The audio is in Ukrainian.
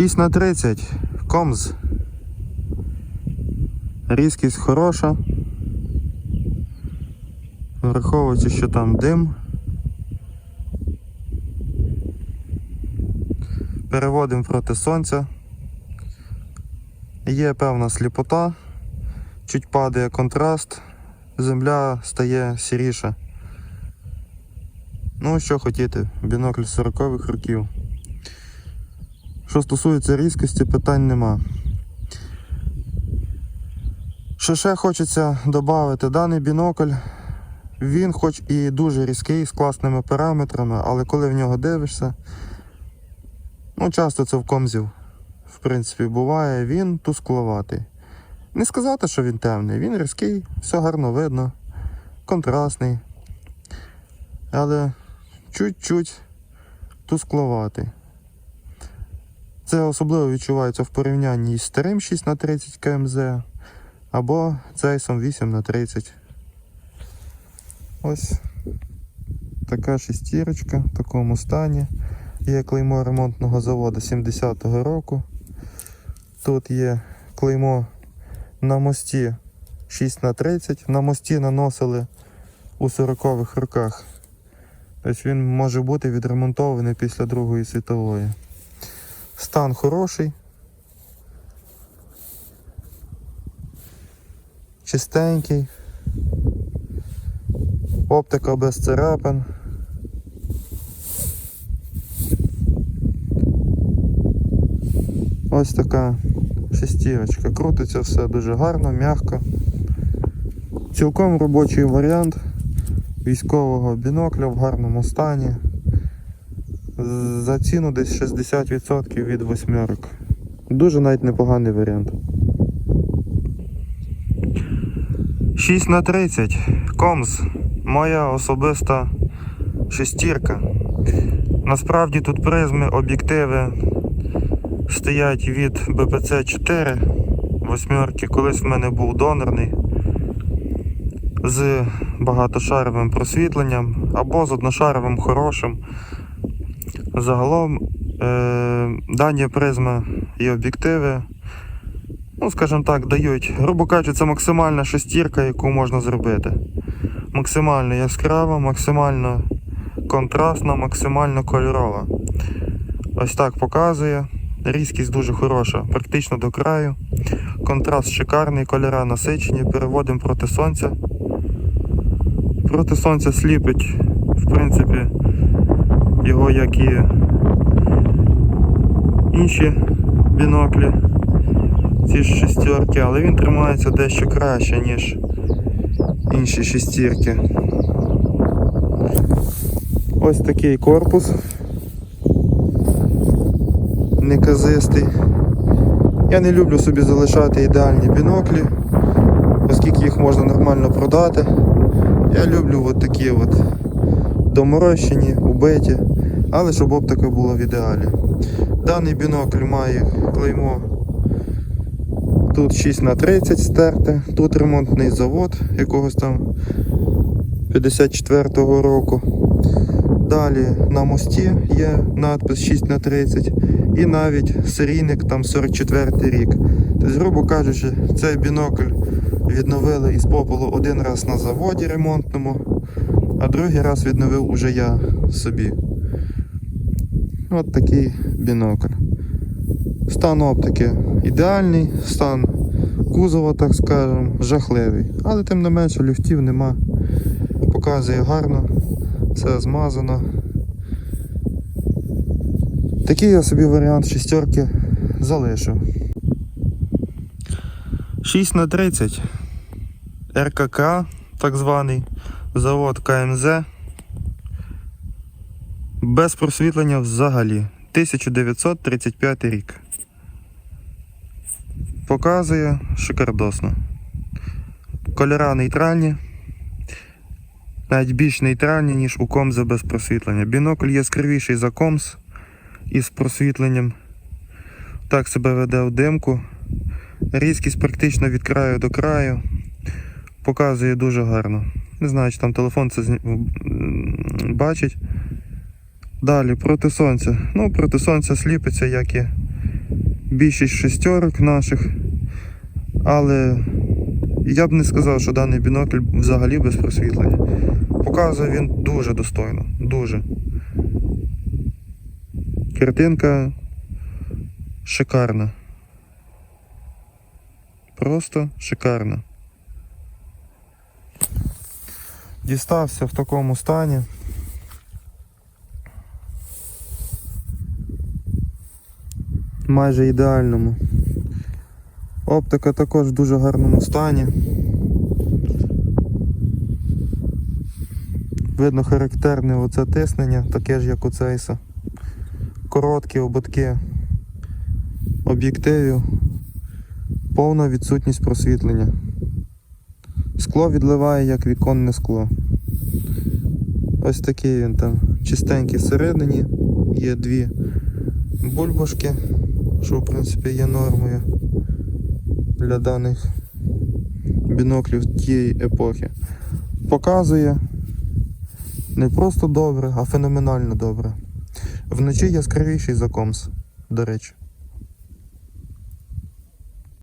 6 на 30 комз. Різкість хороша. Враховуючи, що там дим. Переводимо проти сонця. Є певна сліпота, чуть падає контраст, земля стає сіріша. Ну, що хотіти, бінокль 40-х років. Що стосується різкості, питань нема. Що ще хочеться додати, даний бінокль, він хоч і дуже різкий, з класними параметрами, але коли в нього дивишся, ну часто це в комзів, в принципі, буває, він тускловатий. Не сказати, що він темний, він різкий, все гарно видно, контрастний, але чуть-чуть тускловатий. Це особливо відчувається в порівнянні із старим 6х30 КМЗ або цейсом 8х30. Ось така шестірочка в такому стані. Є клеймо ремонтного заводу 70-го року. Тут є клеймо на мості 6х30. На мості наносили у 40-х роках. Тобто він може бути відремонтований після Другої світової. Стан хороший. Чистенький. Оптика без царапин. Ось така шестірочка. Крутиться все дуже гарно, м'яко. Цілком робочий варіант військового бінокля в гарному стані. За ціну десь 60% від восьмерок. Дуже навіть непоганий варіант. 6 на 30 Комс. Моя особиста шестірка. Насправді тут призми, об'єктиви стоять від BPC 4 восьмерки. Колись в мене був донорний з багатошаровим просвітленням або з одношаровим хорошим. Загалом е, дані призми і об'єктиви, ну, скажімо так, дають, грубо кажучи, це максимальна шестірка, яку можна зробити. Максимально яскрава, максимально контрастна, максимально кольорова. Ось так показує. Різкість дуже хороша, практично до краю. Контраст шикарний, кольора насичені, переводимо проти сонця. Проти сонця сліпить, в принципі, його як і інші біноклі, ці ж шестерки, але він тримається дещо краще, ніж інші шестірки. Ось такий корпус. Неказистий. Я не люблю собі залишати ідеальні біноклі, оскільки їх можна нормально продати. Я люблю от такі от доморощені, убиті, але щоб оптика була в ідеалі. Даний бінокль має клеймо тут 6 на 30 стерте, тут ремонтний завод якогось там 54-го року. Далі на мості є надпис 6 на 30 і навіть серійник там 44 рік. Тобто, грубо кажучи, цей бінокль відновили із попелу один раз на заводі ремонтному, а другий раз відновив уже я собі. От такий бінокль. Стан оптики ідеальний, стан кузова, так скажемо, жахливий. Але тим не менше люфтів нема. Показує гарно, все змазано. Такий я собі варіант шістерки залишив. 6 на 30 РКК, так званий, завод КМЗ. Без просвітлення взагалі. 1935 рік. Показує шикардосно. Кольора нейтральні. Навіть більш нейтральні, ніж у комза без просвітлення. Бінокль яскравіший за комз із просвітленням. Так себе веде у димку. Різкість практично від краю до краю. Показує дуже гарно. Не знаю, чи там телефон це бачить. Далі проти сонця. Ну, проти сонця сліпиться, як і більшість шестерок наших. Але я б не сказав, що даний бінокль взагалі без просвітлення. Показує він дуже достойно, дуже. Картинка шикарна. Просто шикарна. Дістався в такому стані. Майже ідеальному. Оптика також в дуже гарному стані. Видно характерне оце тиснення, таке ж як у цейса. Короткі ободки об'єктивів, повна відсутність просвітлення. Скло відливає як віконне скло. Ось такий він там чистенький всередині. Є дві бульбашки, що в принципі є нормою для даних біноклів тієї епохи. Показує не просто добре, а феноменально добре. Вночі яскравіший за комс, до речі.